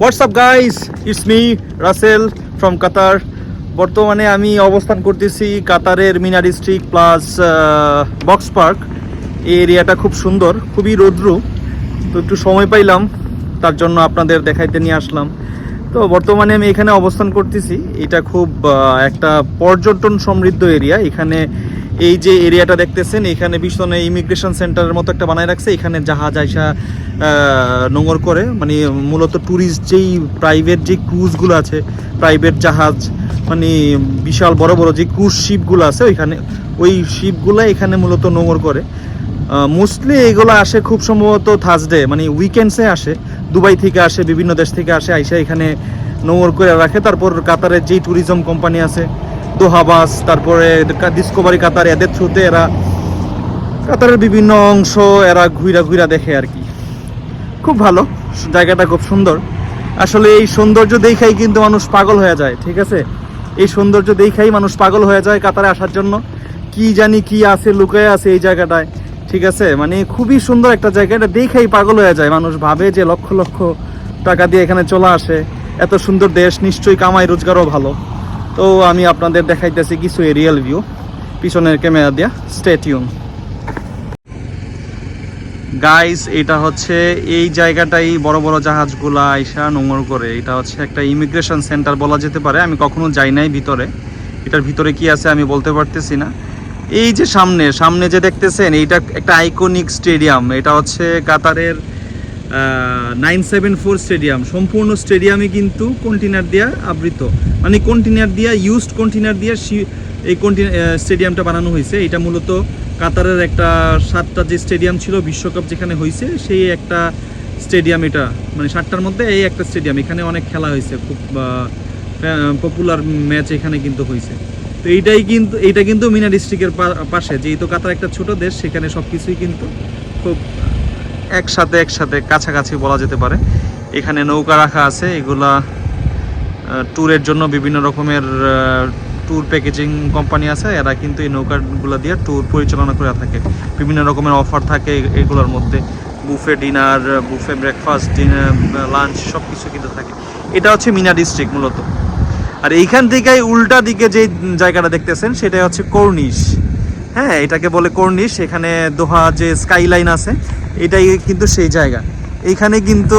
WhatsApp guys it's me Rasel from Qatar বর্তমানে আমি অবস্থান করতেছি কাতারের Mina district plus box park এই এরিয়াটা খুব সুন্দর, খুবই রৌদ্র। তো একটু সময় পাইলাম, তার জন্য আপনাদের দেখাইতে নিয়ে আসলাম। তো বর্তমানে আমি এখানে অবস্থান করতেছি। এটা খুব একটা পর্যটন সমৃদ্ধ এরিয়া। এখানে এই যে এরিয়াটা দেখতেছেন, এখানে পিছনে ইমিগ্রেশন সেন্টারের মতো একটা বানায় রাখছে। এখানে জাহাজ আইসা নোঙর করে মানে মূলত ট্যুরিস্ট যেই প্রাইভেট যে ক্রুজগুলো আছে প্রাইভেট জাহাজ মানে বিশাল বড় বড় যে ক্রুজ শিপগুলো আছে, ওইখানে, ওই শিপগুলো এখানে মূলত নোঙর করে। মোস্টলি এগুলো আসে খুব সম্ভবত থার্সডে মানে উইকেন্ডসে আসে। দুবাই থেকে আসে, বিভিন্ন দেশ থেকে আসে, আইসা এখানে নোংর করে রাখে। তারপর কাতারের যেই ট্যুরিজম কোম্পানি আছে দোহাবাস তারপরে ডিসকভারি কাতার এদের থ্রুতে এরা কাতারের বিভিন্ন অংশ এরা ঘুরা ঘুরা দেখে আর কি। খুব ভালো, জায়গাটা খুব সুন্দর। আসলে এই সৌন্দর্য দেখাই কিন্তু মানুষ পাগল হয়ে যায়, ঠিক আছে? এই সৌন্দর্য দেখাই মানুষ পাগল হয়ে যায় কাতারে আসার জন্য। কি জানি কি আছে, লুকায় আছে এই জায়গাটায়, ঠিক আছে? মানে খুবই সুন্দর একটা জায়গা, এটা দেখেই পাগল হয়ে যায়। মানুষ ভাবে যে লক্ষ লক্ষ টাকা দিয়ে এখানে চলে আসে। এত সুন্দর দেশ, নিশ্চয়ই কামাই রোজগারও ভালো। তো আমি আপনাদের দেখাইতেছি কিছু এরিয়াল ভিউ পিছনের ক্যামেরা দিয়া স্টেটিউন গাইস এটা হচ্ছে এই জায়গাটাই বড় বড় জাহাজগুলা আইসা নোংর করে। এটা হচ্ছে একটা ইমিগ্রেশন সেন্টার বলা যেতে পারে। আমি কখনো যাই নাই ভিতরে। এটার ভিতরে কি আছে আমি বলতে পারতেছি না। এই যে সামনে সামনে যে দেখতেছেন, এইটা একটা আইকনিক স্টেডিয়াম এটা হচ্ছে কাতারের নাইন সেভেন ফোর স্টেডিয়াম সম্পূর্ণ স্টেডিয়ামই কিন্তু কন্টেনার দিয়া আবৃত। মানে কন্টেনার দিয়া ইউজড কন্টেনার দিয়া এই কন্টেনার স্টেডিয়ামটা বানানো হয়েছে। এটা মূলত কাতারের একটা সাতটা যে স্টেডিয়াম ছিল, বিশ্বকাপ যেখানে হয়েছে, সেই একটা স্টেডিয়াম এটা। মানে সাতটার মধ্যে এই একটা স্টেডিয়াম এখানে অনেক খেলা হয়েছে, খুব পপুলার ম্যাচ এখানে কিন্তু হয়েছে। তো এইটাই কিন্তু, এইটা কিন্তু মিনা ডিস্ট্রিক্টের পাশে। যেহেতু কাতার একটা ছোট দেশ, সেখানে সব কিছুই কিন্তু খুব একসাথে একসাথে কাছাকাছি বলা যেতে পারে। এখানে নৌকা রাখা আছে, এগুলা ট্যুরের জন্য বিভিন্ন রকমের ট্যুর প্যাকেজিং কোম্পানি আছে, এরা কিন্তু এই নৌকাগুলো দিয়ে ট্যুর পরিচালনা করে থাকে। বিভিন্ন রকমের অফার থাকে এগুলোর মধ্যে। Buffet dinner, buffet breakfast, dinner, lunch সব কিছু কিন্তু থাকে। এটা হচ্ছে মিনা ডিস্ট্রিক্ট মূলত। আর এইখান থেকে উল্টা দিকে যে জায়গাটা দেখতেছেন সেটা হচ্ছে কর্নিশ। হ্যাঁ এটাকে বলে কর্নিশ। এখানে দোহা যে স্কাইলাইন আছে এটাই কিন্তু সেই জায়গা। এইখানে কিন্তু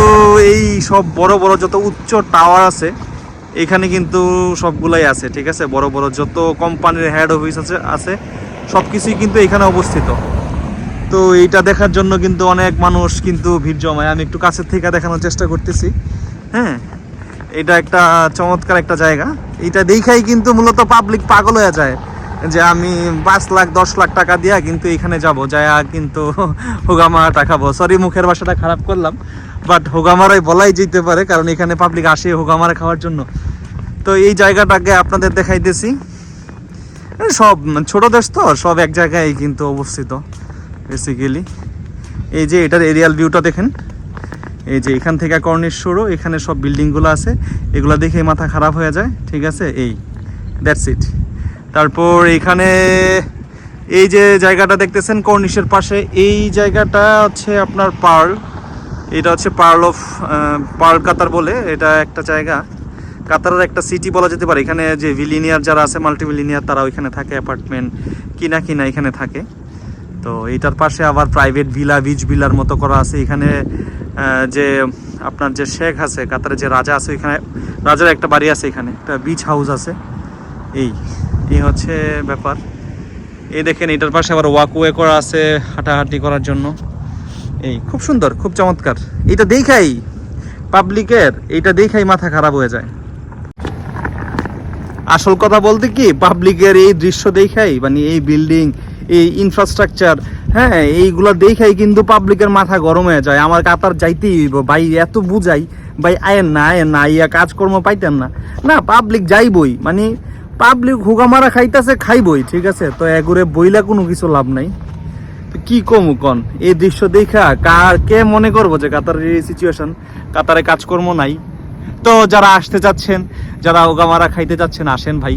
এই সব বড় বড় যত উচ্চ টাওয়ার আছে, এখানে কিন্তু সবগুলাই আছে, ঠিক আছে? বড় বড় যত কোম্পানির হেড অফিস আছে আছে সব কিছুই কিন্তু এখানে অবস্থিত। তো এইটা দেখার জন্য কিন্তু অনেক মানুষ কিন্তু ভিড় জমায়। আমি একটু কাছের থেকে দেখানোর চেষ্টা করতেছি। হ্যাঁ এটা একটা চমৎকার একটা জায়গা। এটা দেখাই কিন্তু মূলত পাবলিক পাগল হয়ে যায়। যে আমি পাঁচ লাখ, দশ লাখ টাকা দিয়া কিন্তু এখানে যাব, যায় কিন্তু হোগামারাটা খাব। সরি মুখের ভাষাটা খারাপ করলাম বাট হোগামারাই বলাই যেতে পারে, কারণ এখানে পাবলিক আসে হোগামারা খাওয়ার জন্য। তো এই জায়গাটাকে আপনাদের দেখাইতেছি। সব ছোট দেশ তো, সব এক জায়গায় কিন্তু অবস্থিত বেসিক্যালি এই যে এটার এরিয়াল ভিউটা দেখেন। এই যে এখান থেকে কর্নিশ শুরু, এখানে সব বিল্ডিংগুলো আছে। এগুলো দেখে মাথা খারাপ হয়ে যায়, ঠিক আছে? এই দ্যাটস ইট তারপর এখানে এই যে জায়গাটা দেখতেছেন কর্নিশের পাশে, এই জায়গাটা হচ্ছে আপনার পার্ল। এটা হচ্ছে পার্ল অফ পার্ল কাতার বলে এটা একটা জায়গা। কাতারের একটা সিটি বলা যেতে পারে। এখানে যে ভিলিনিয়ার যারা আছে মাল্টিভিলিনিয়ার তারা ওইখানে থাকে অ্যাপার্টমেন্ট কিনা কিনা এখানে থাকে। তো এইটার পাশে আবার প্রাইভেট ভিলা বিচ ভিলার মতো করা আছে। এখানে যে আপনার যে শেখ আছে, কাতারের যে রাজা আছে এখানে রাজার একটা বাড়ি আছে এখানে। একটা বিচ হাউস আছে। এই। এই হচ্ছে ব্যাপার। এই দেখেন, এটার পাশে আবার ওয়াকওয়ে করা আছে হাঁটাহাঁটি করার জন্য। এই খুব সুন্দর, খুব চমৎকার। এটা দেখাই পাবলিকের এইটা দেখাই মাথা খারাপ হয়ে যায়। আসল কথা বলতে কি পাবলিকের এই দৃশ্য দেখাই মানে এই বিল্ডিং এই ইনফ্রাস্ট্রাকচার হ্যাঁ এইগুলো দেখাই কিন্তু পাবলিকের মাথা গরম হয়ে যায়। আমার কাতার যাইতেই ভাই, এত বুঝাই, ভাই, আয়েন না আয়েন না, ইয়া কাজকর্ম পাইতেন না। না পাবলিক যাইবই। মানে পাবলিক হুগামারা খাইতেছে, খাইবই, ঠিক আছে? তো এগুরে বইলা কোনো কিছু লাভ নাই। কি কমু কন? এই দৃশ্য দেখা কার কে মনে করব যে কাতারের এই সিচুয়েশন কাতারে কাজকর্ম নাই। তো যারা আসতে চাচ্ছেন, যারা ওগামারা খাইতে চাচ্ছেন, আসেন ভাই।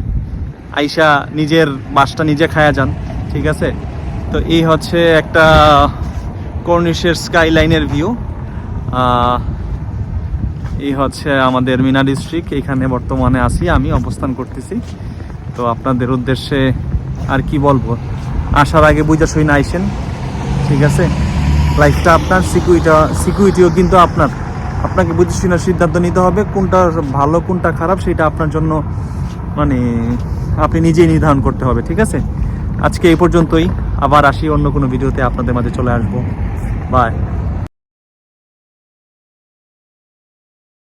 আইসা নিজের বাসটা নিজে খায়া যান, ঠিক আছে? তো এই হচ্ছে একটা কর্নিশের স্কাইলাইনের ভিউ এই হচ্ছে আমাদের মিনা ডিস্ট্রিক্ট এখানে বর্তমানে আছি, আমি অবস্থান করতেছি। তো আপনাদের উদ্দেশ্যে আর কি বলব? আসার আগে বুঝা সই না আইসেন, ঠিক আছে? লাইফটা আপনার সিকিউরিটি সিকিউরিটিও কিন্তু আপনার। আপনাকে বুঝে শুনে সিদ্ধান্ত নিতে হবে, কোনটা ভালো, কোনটা খারাপ, সেটা আপনার জন্য মানে আপনি নিজেই নির্ধারণ করতে হবে, ঠিক আছে? আজকে এই পর্যন্তই, আবার আসি অন্য কোনো ভিডিওতে, আপনাদের মাঝে চলে আসব। বাই